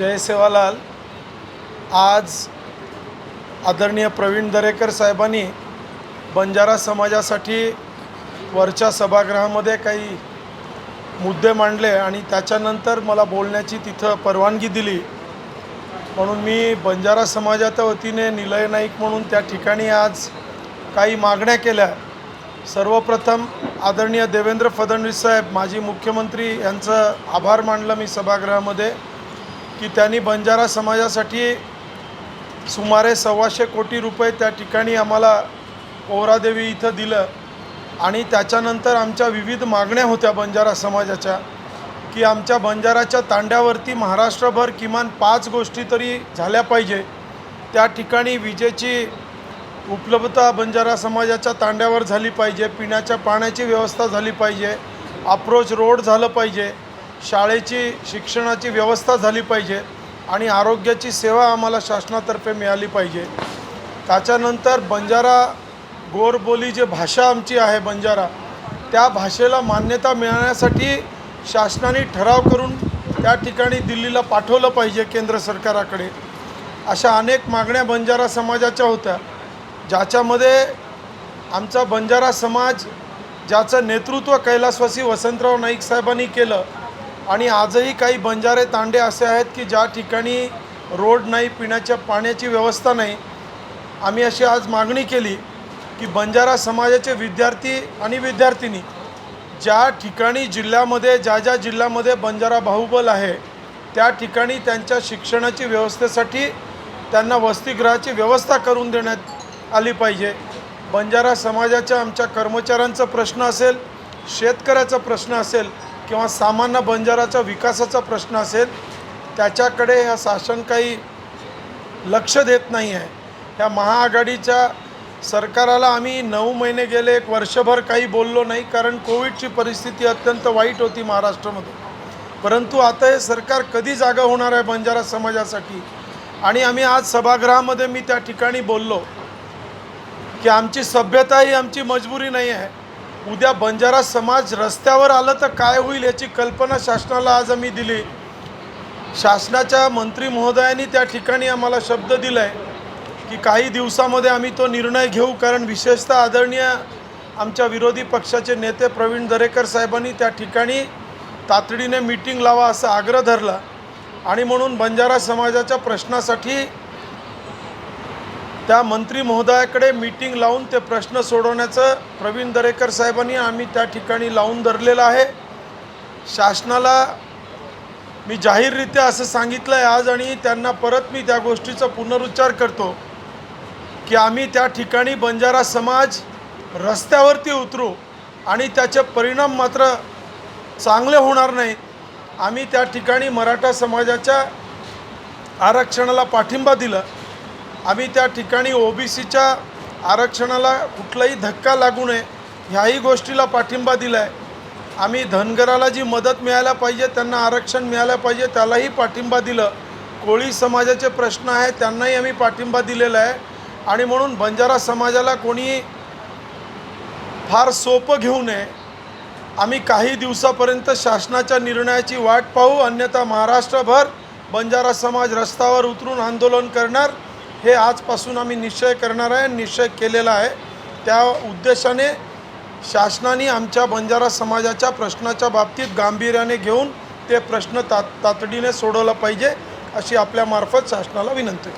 जय सेवालाल आज आदरणीय प्रवीण दरेकर साहेबांनी बंजारा समाजासाठी वरच्या सभागृहामध्ये काही मुद्दे मांडले आणि त्याच्यानंतर मला बोलण्याची तिथं परवानगी दिली. म्हणून मी बंजारा समाजाच्या वतीने निलय नाईक म्हणून त्या ठिकाणी आज काही मागण्या केल्या. सर्वप्रथम आदरणीय देवेंद्र फडणवीस साहेब माजी मुख्यमंत्री यांचं आभार मानलं मी सभागृहामध्ये. की त्यांनी बंजारा समाजासाठी सुमारे सव्वाशे कोटी रुपये त्या ठिकाणी आम्हाला पोहरादेवी इथं दिलं. आणि त्याच्यानंतर आमच्या विविध मागण्या होत्या बंजारा समाजाच्या की आमच्या बंजाराच्या तांड्यावरती महाराष्ट्रभर किमान पाच गोष्टी तरी झाल्या पाहिजे. त्या ठिकाणी विजेची उपलब्धता बंजारा समाजाच्या तांड्यावर झाली पाहिजे पिण्याच्या पाण्याची व्यवस्था झाली पाहिजे अप्रोच रोड झालं पाहिजे. शाळेची शिक्षणाची व्यवस्था झाली पाहिजे आणि आरोग्याची सेवा आम्हाला शासनातर्फे मिळाली पाहिजे. त्याच्यानंतर बंजारा गोरबोली जे भाषा आमची आहे बंजारा त्या भाषेला मान्यता मिळण्यासाठी शासनाने ठराव करून त्या ठिकाणी दिल्लीला पाठवलं पाहिजे केंद्र सरकाराकडे. अशा अनेक मागण्या बंजारा समाजाच्या होत्या. ज्याच्यामध्ये आमचा बंजारा समाज ज्याचं नेतृत्व कैलासवासी वसंतराव नाईक साहेबांनी केलं आणि आजही काही बंजारे तांडे असे आहेत की ज्या ठिकाणी रोड नाही पिण्याच्या पाण्याची व्यवस्था नाही. आम्ही अशी आज मागणी केली की बंजारा समाजाचे विद्यार्थी आणि विद्यार्थिनी ज्या ठिकाणी जिल्ह्यामध्ये ज्या ज्या जिल्ह्यामध्ये बंजारा बाहुबल आहे त्या ठिकाणी त्यांच्या शिक्षणाची व्यवस्थेसाठी त्यांना वसतिगृहाची व्यवस्था करून देण्यात आली पाहिजे. बंजारा समाजाच्या आमच्या कर्मचाऱ्यांचा प्रश्न असेल शेतकऱ्याचा प्रश्न असेल किंवा सामान्य बंजाराचा विकासाचा प्रश्न असेल त्याच्याकडे ह्या शासन काही लक्ष देत नाही आहे. ह्या महाआघाडीच्या सरकाराला आम्ही नऊ महिने गेले एक वर्षभर काही बोललो नाही कारण कोविडची परिस्थिती अत्यंत वाईट होती महाराष्ट्रामध्ये. परंतु आता हे सरकार कधी जागा होणार आहे बंजारा समाजासाठी? आणि आम्ही आज सभागृहामध्ये मी त्या ठिकाणी बोललो की आमची सभ्यता ही आमची मजबुरी नाही आहे. उद्या बंजारा समाज रस्त्यावर आलं तर काय होईल याची कल्पना शासनाला आज आम्ही दिली. शासनाच्या मंत्री महोदयांनी त्या ठिकाणी आम्हाला शब्द दिला आहे की काही दिवसामध्ये आम्ही तो निर्णय घेऊ कारण विशेषतः आदरणीय आमच्या विरोधी पक्षाचे नेते प्रवीण दरेकर साहेबांनी त्या ठिकाणी तातडीने मीटिंग लावा असा आग्रह धरला. आणि म्हणून बंजारा समाजाच्या प्रश्नासाठी त्या मंत्री महोदयाकडे मीटिंग लावून ते प्रश्न सोडवण्याचं प्रवीण दरेकर साहेबांनी आम्ही त्या ठिकाणी लावून धरलेलं आहे. शासनाला मी जाहीररित्या असं सांगितलं आहे आज आणि त्यांना परत मी त्या गोष्टीचा पुनरुच्चार करतो की आम्ही त्या ठिकाणी बंजारा समाज रस्त्यावरती उतरू आणि त्याचे परिणाम मात्र चांगले होणार नाहीत आम्ही त्या ठिकाणी मराठा समाजाच्या आरक्षणाला पाठिंबा दिला. आम्ही त्या ठिकाणी ओबीसीच्या आरक्षणाला कुठलाही धक्का लागू नये ह्याही गोष्टीला पाठिंबा दिला आहे आम्ही धनगराला जी मदत मिळायला पाहिजे त्यांना आरक्षण मिळायला पाहिजे त्यालाही पाठिंबा दिलं. कोळी समाजाचे प्रश्न आहे त्यांनाही आम्ही पाठिंबा दिलेला आहे. आणि म्हणून बंजारा समाजाला कोणी फार सोपं घेऊ नये. आम्ही काही दिवसापर्यंत शासनाच्या निर्णयाची वाट पाहू अन्यथा महाराष्ट्रभर बंजारा समाज रस्त्यावर उतरून आंदोलन करणार हे आजपासून आम्ही निश्चय करणार आहे निश्चय केलेला आहे. त्या उद्देशाने शासनाने आमच्या बंजारा समाजाच्या प्रश्नाच्या बाबतीत गांभीर्याने घेऊन ते प्रश्न तात तातडीने सोडवला पाहिजे अशी आपल्यामार्फत शासनाला विनंती.